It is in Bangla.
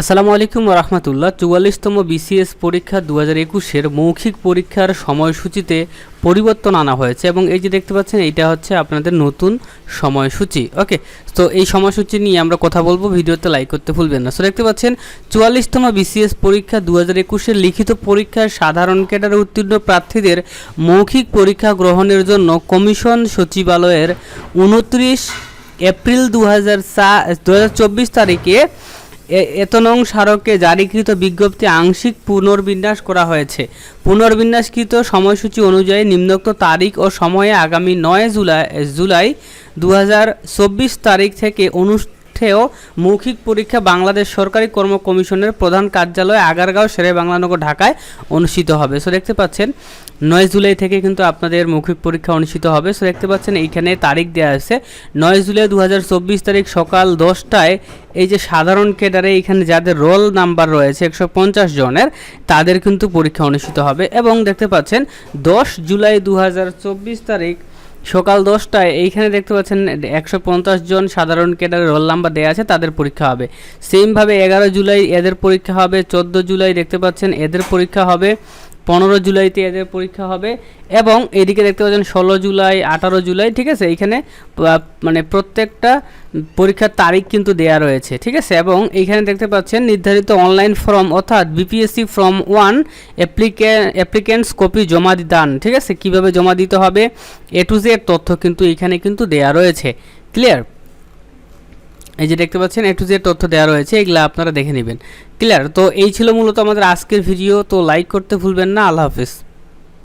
আসসালামু আলাইকুম রহমতুল্লাহ। চুয়াল্লিশতম বিসিএস পরীক্ষা দু হাজার একুশের মৌখিক পরীক্ষার সময়সূচিতে পরিবর্তন আনা হয়েছে এবং এই যে দেখতে পাচ্ছেন, এইটা হচ্ছে আপনাদের নতুন সময়সূচি। ওকে, তো এই সময়সূচি নিয়ে আমরা কথা বলব, ভিডিওতে লাইক করতে ভুলবেন না। সো দেখতে পাচ্ছেন, চুয়াল্লিশতম বিসিএস পরীক্ষা দু হাজার একুশের লিখিত পরীক্ষার সাধারণ ক্যাডারে উত্তীর্ণ প্রার্থীদের মৌখিক পরীক্ষা গ্রহণের জন্য কমিশন সচিবালয়ের উনত্রিশ এপ্রিল দু হাজার চব্বিশ তারিখে এত নং স্মারকে জারিকৃত বিজ্ঞপ্তি আংশিক পুনর্বিন্যাস করা হয়েছে। পুনর্বিন্যাসকৃত সময়সূচি অনুযায়ী নিম্নোক্ত তারিখ ও সময়ে আগামী নয় জুলাই জুলাই দু হাজার চব্বিশ তারিখ থেকে অনুষ্ঠেয় মৌখিক পরীক্ষা বাংলাদেশ সরকারি কর্ম কমিশনের প্রধান কার্যালয় আগারগাঁও শেরে বাংলানগর ঢাকায় অনুষ্ঠিত হবে। সো দেখতে পাচ্ছেন, নয় জুলাই থেকে কিন্তু আপনাদের মৌখিক পরীক্ষা অনুষ্ঠিত হবে। সো দেখতে পাচ্ছেন, এইখানে তারিখ দেওয়া আছে। নয় জুলাই দু হাজার চব্বিশ তারিখ সকাল দশটায় এই যে সাধারণ ক্যাডারে এখানে যাদের রোল নাম্বার রয়েছে, একশো পঞ্চাশ জনের, তাদের কিন্তু পরীক্ষা অনুষ্ঠিত হবে। এবং দেখতে পাচ্ছেন, দশ জুলাই দু হাজার চব্বিশ তারিখ সকাল দশটায় এইখানে দেখতে পাচ্ছেন একশো পঞ্চাশ জন সাধারণ ক্যাডারের রোল নাম্বার দেওয়া আছে, তাদের পরীক্ষা হবে। সেমভাবে এগারো জুলাই এদের পরীক্ষা হবে, চোদ্দ জুলাই দেখতে পাচ্ছেন এদের পরীক্ষা হবে। পনেরো জুলাইতে এদের পরীক্ষা হবে এবং এদিকে দেখতে পাচ্ছেন ষোলো জুলাই, আঠারো জুলাই, ঠিক আছে? এইখানে মানে প্রত্যেকটা পরীক্ষার তারিখ কিন্তু দেয়া রয়েছে, ঠিক আছে? এবং এইখানে দেখতে পাচ্ছেন নির্ধারিত অনলাইন ফর্ম অর্থাৎ বিপিএসসি ফর্ম ওয়ান অ্যাপ্লিকে অ্যাপ্লিকেন্টস কপি জমা দান, ঠিক আছে? কীভাবে জমা দিতে হবে? এ টু জেড তথ্য কিন্তু এইখানে কিন্তু দেয়া রয়েছে। ক্লিয়ার এই যে দেখতে পাচ্ছেন একটু যে তথ্য দেওয়া রয়েছে, এগুলো আপনারা দেখে নেবেন। ক্লিয়ার তো এই ছিল মূলত আমাদের আজকের ভিডিও, তো লাইক করতে ভুলবেন না, আল্লাহ হাফিজ।